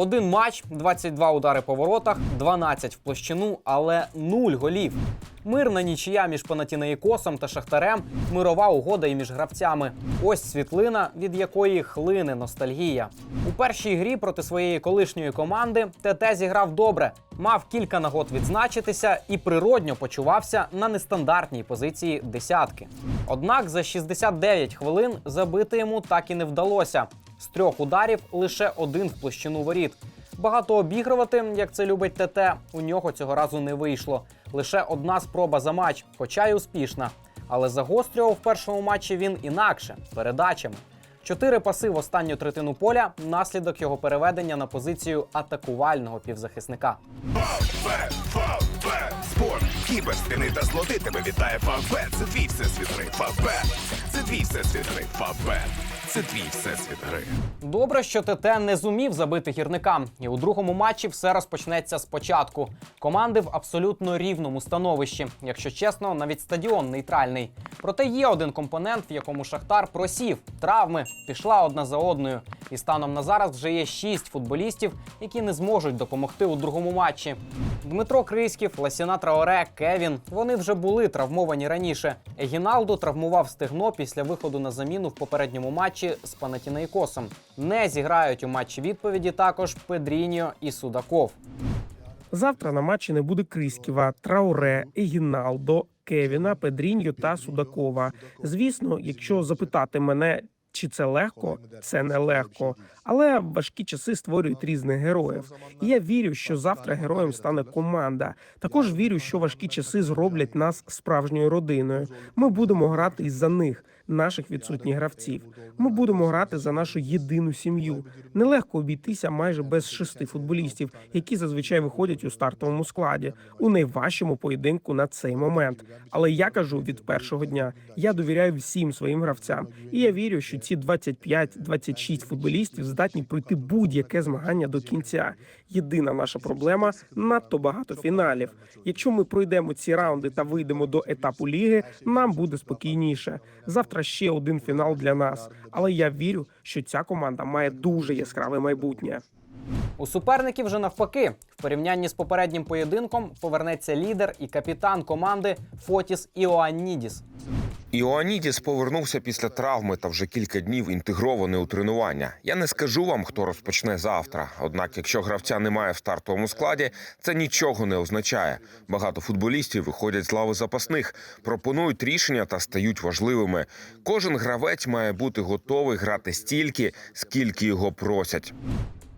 Один матч, 22 удари по воротах, 12 в площину, але нуль голів. Мирна нічия між Панатінаїкосом та Шахтарем, мирова угода і між гравцями. Ось світлина, від якої хлине ностальгія. У першій грі проти своєї колишньої команди ТТ зіграв добре, мав кілька нагод відзначитися і природньо почувався на нестандартній позиції десятки. Однак за 69 хвилин забити йому так і не вдалося. З трьох ударів лише один в площину воріт. Багато обігрувати, як це любить ТТ, у нього цього разу не вийшло. Лише одна спроба за матч, хоча й успішна. Але загострював в першому матчі він інакше передачами. Чотири паси в останню третину поля наслідок його переведення на позицію атакувального півзахисника. Спорт, кіберстини та злоти тебе вітає Фавбет. Це твій всесвіт гри. Фавбет. Це твій всесвіт гри. Це твій всесвіт гри. Добре, що ТТ не зумів забити гірникам, і у другому матчі все розпочнеться спочатку. Команди в абсолютно рівному становищі. Якщо чесно, навіть стадіон нейтральний. Проте є один компонент, в якому Шахтар просів. Травми пішла одна за одною. І станом на зараз вже є шість футболістів, які не зможуть допомогти у другому матчі. Дмитро Криськів, Ласіна Траоре, Кевін. Вони вже були травмовані раніше. Егіналду травмував стегно після виходу на заміну в попередньому матчі з Панатінайкосом. Не зіграють у матчі відповіді також Педріньо і Судаков. Завтра на матчі не буде Крисківа, Трауре, Егіналдо, Кевіна, Педріньо та Судакова. Звісно, якщо запитати мене, чи це легко, це не легко. Але важкі часи створюють різних героїв. І я вірю, що завтра героєм стане команда. Також вірю, що важкі часи зроблять нас справжньою родиною. Ми будемо грати із за них, наших відсутніх гравців. Ми будемо грати за нашу єдину сім'ю. Нелегко обійтися майже без шести футболістів, які зазвичай виходять у стартовому складі у найважчому поєдинку на цей момент. Але я кажу від першого дня: я довіряю всім своїм гравцям, і я вірю, що ці 25-26 футболістів здатні пройти будь-яке змагання до кінця. Єдина наша проблема надто багато фіналів. Якщо ми пройдемо ці раунди та вийдемо до етапу ліги, нам буде спокійніше. Завтра ще один фінал для нас. Але я вірю, що ця команда має дуже яскраве майбутнє. У суперників вже навпаки, в порівнянні з попереднім поєдинком повернеться лідер і капітан команди Фотіс Іоаннідіс. Іоанідіс повернувся після травми та вже кілька днів інтегрований у тренування. Я не скажу вам, хто розпочне завтра. Однак, якщо гравця немає в стартовому складі, це нічого не означає. Багато футболістів виходять з лави запасних, пропонують рішення та стають важливими. Кожен гравець має бути готовий грати стільки, скільки його просять.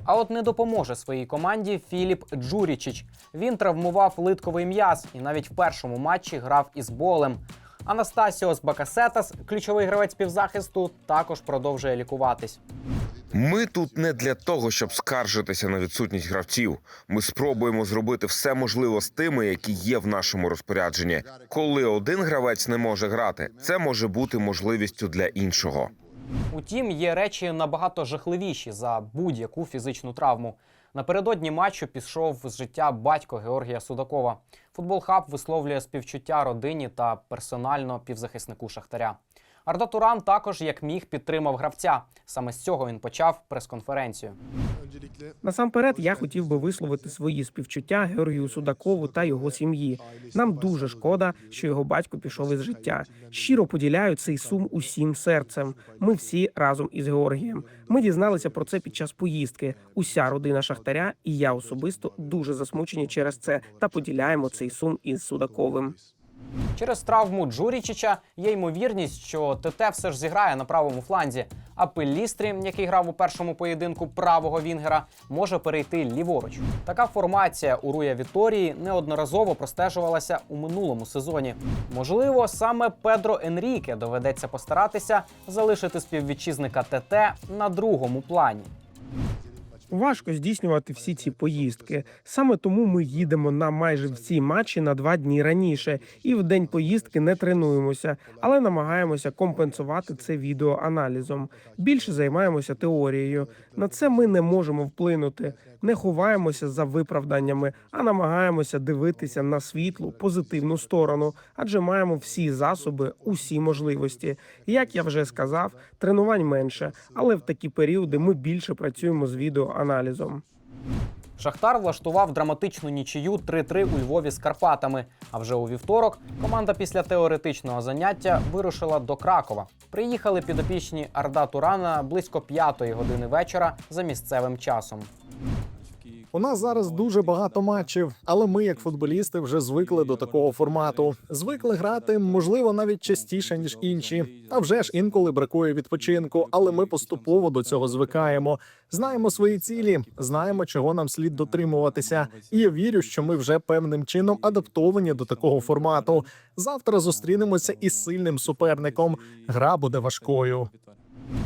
А от не допоможе своїй команді Філіп Джурічич. Він травмував литковий м'яз і навіть в першому матчі грав із болем. Анастасіос Бакасетас, ключовий гравець півзахисту, також продовжує лікуватись. Ми тут не для того, щоб скаржитися на відсутність гравців. Ми спробуємо зробити все можливе з тими, які є в нашому розпорядженні. Коли один гравець не може грати, це може бути можливістю для іншого. Утім, є речі набагато жахливіші за будь-яку фізичну травму. Напередодні матчу пішов з життя батько Георгія Судакова. Футбол Хаб висловлює співчуття родині та персонально півзахиснику Шахтаря. Арда Туран також як міг підтримав гравця. Саме з цього він почав прес-конференцію. Насамперед, я хотів би висловити свої співчуття Георгію Судакову та його сім'ї. Нам дуже шкода, що його батько пішов із життя. Щиро поділяю цей сум усім серцем. Ми всі разом із Георгієм. Ми дізналися про це під час поїздки. Уся родина Шахтаря і я особисто дуже засмучені через це та поділяємо цей сум із Судаковим. Через травму Джурічича є ймовірність, що ТТ все ж зіграє на правому фланзі. А Пелістрі, який грав у першому поєдинку правого Вінгера, може перейти ліворуч. Така формація у Руя Віторії неодноразово простежувалася у минулому сезоні. Можливо, саме Педро Енріке доведеться постаратися залишити співвітчизника ТТ на другому плані. Важко здійснювати всі ці поїздки. Саме тому ми їдемо на майже всі матчі на два дні раніше, і в день поїздки не тренуємося, але намагаємося компенсувати це відеоаналізом. Більше займаємося теорією. На це ми не можемо вплинути. Не ховаємося за виправданнями, а намагаємося дивитися на світлу, позитивну сторону, адже маємо всі засоби, усі можливості. Як я вже сказав, тренувань менше, але в такі періоди ми більше працюємо з відеоаналізом. Шахтар влаштував драматичну нічию 3-3 у Львові з Карпатами. А вже у вівторок команда після теоретичного заняття вирушила до Кракова. Приїхали підопічні Арда Турана близько п'ятої години вечора за місцевим часом. У нас зараз дуже багато матчів, але ми, як футболісти, вже звикли до такого формату. Звикли грати, можливо, навіть частіше ніж інші. А вже ж інколи бракує відпочинку, але ми поступово до цього звикаємо. Знаємо свої цілі, знаємо, чого нам слід дотримуватися. І я вірю, що ми вже певним чином адаптовані до такого формату. Завтра зустрінемося із сильним суперником. Гра буде важкою.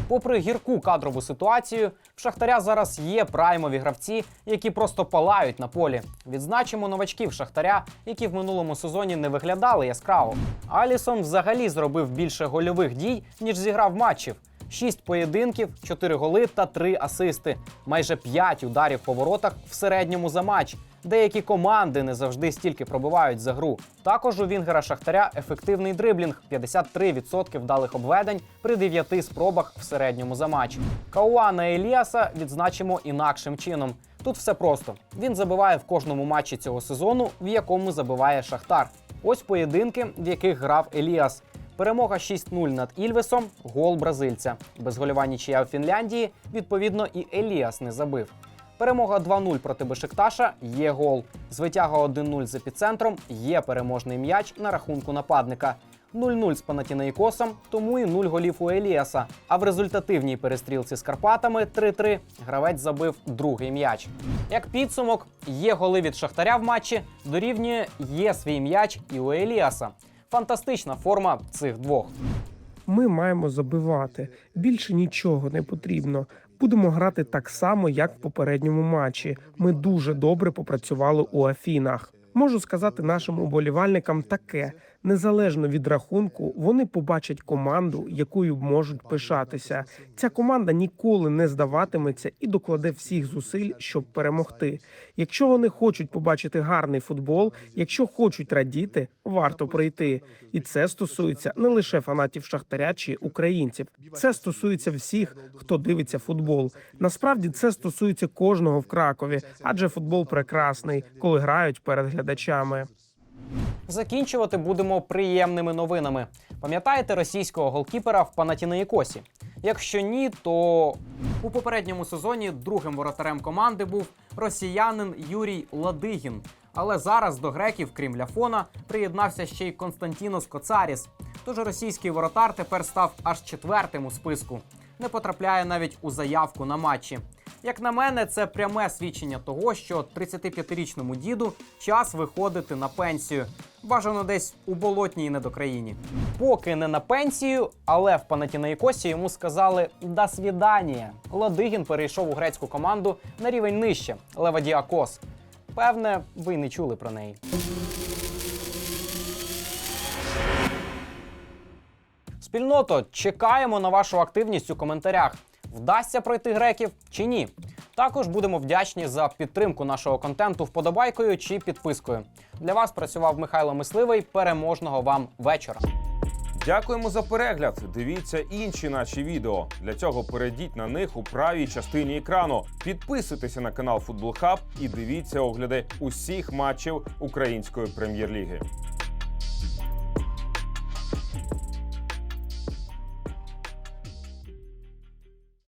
Попри гірку кадрову ситуацію, в Шахтаря зараз є праймові гравці, які просто палають на полі. Відзначимо новачків Шахтаря, які в минулому сезоні не виглядали яскраво. Алісон взагалі зробив більше гольових дій, ніж зіграв матчів. Шість поєдинків, чотири голи та три асисти. Майже п'ять ударів по воротах в середньому за матч. Деякі команди не завжди стільки пробивають за гру. Також у Вінгера Шахтаря ефективний дриблінг 53% вдалих обведень при 9 спробах в середньому за матч. Кауана Еліаса відзначимо інакшим чином. Тут все просто. Він забиває в кожному матчі цього сезону, в якому забиває Шахтар. Ось поєдинки, в яких грав Еліас. Перемога 6-0 над Ільвесом, гол бразильця. Безгольова нічия у Фінляндії, відповідно, і Еліас не забив. Перемога 2-0 проти Бешикташа є гол. Звитяга 1-0 з епіцентром є переможний м'яч на рахунку нападника. 0-0 з Панатінаїкосом, тому і 0 голів у Еліаса. А в результативній перестрілці з Карпатами 3-3 гравець забив другий м'яч. Як підсумок, є голи від Шахтаря в матчі, дорівнює є свій м'яч і у Еліаса. Фантастична форма цих двох. Ми маємо забивати. Більше нічого не потрібно. Будемо грати так само, як в попередньому матчі. Ми дуже добре попрацювали у Афінах. Можу сказати нашим уболівальникам таке: незалежно від рахунку, вони побачать команду, якою можуть пишатися. Ця команда ніколи не здаватиметься і докладе всіх зусиль, щоб перемогти. Якщо вони хочуть побачити гарний футбол, якщо хочуть радіти, варто прийти. І це стосується не лише фанатів Шахтаря чи українців. Це стосується всіх, хто дивиться футбол. Насправді це стосується кожного в Кракові, адже футбол прекрасний, коли грають перед глядачами. Закінчувати будемо приємними новинами. Пам'ятаєте російського голкіпера в Панатінаїкосі? Якщо ні, то у попередньому сезоні другим воротарем команди був росіянин Юрій Ладигін. Але зараз до греків, крім Ляфона, приєднався ще й Константінос Коцаріс. Тож російський воротар тепер став аж четвертим у списку. Не потрапляє навіть у заявку на матчі. Як на мене, це пряме свідчення того, що 35-річному діду час виходити на пенсію. Бажано десь у болотній недокраїні. Поки не на пенсію, але в Панатінаїкосі йому сказали «до свідання». Ладигін перейшов у грецьку команду на рівень нижче Левадіакос. Певне, ви й не чули про неї. Спільното, чекаємо на вашу активність у коментарях. Вдасться пройти греків чи ні? Також будемо вдячні за підтримку нашого контенту вподобайкою чи підпискою. Для вас працював Михайло Мисливий. Переможного вам вечора. Дякуємо за перегляд. Дивіться інші наші відео. Для цього перейдіть на них у правій частині екрану. Підписуйтеся на канал Футбол Хаб і дивіться огляди усіх матчів української прем'єр-ліги.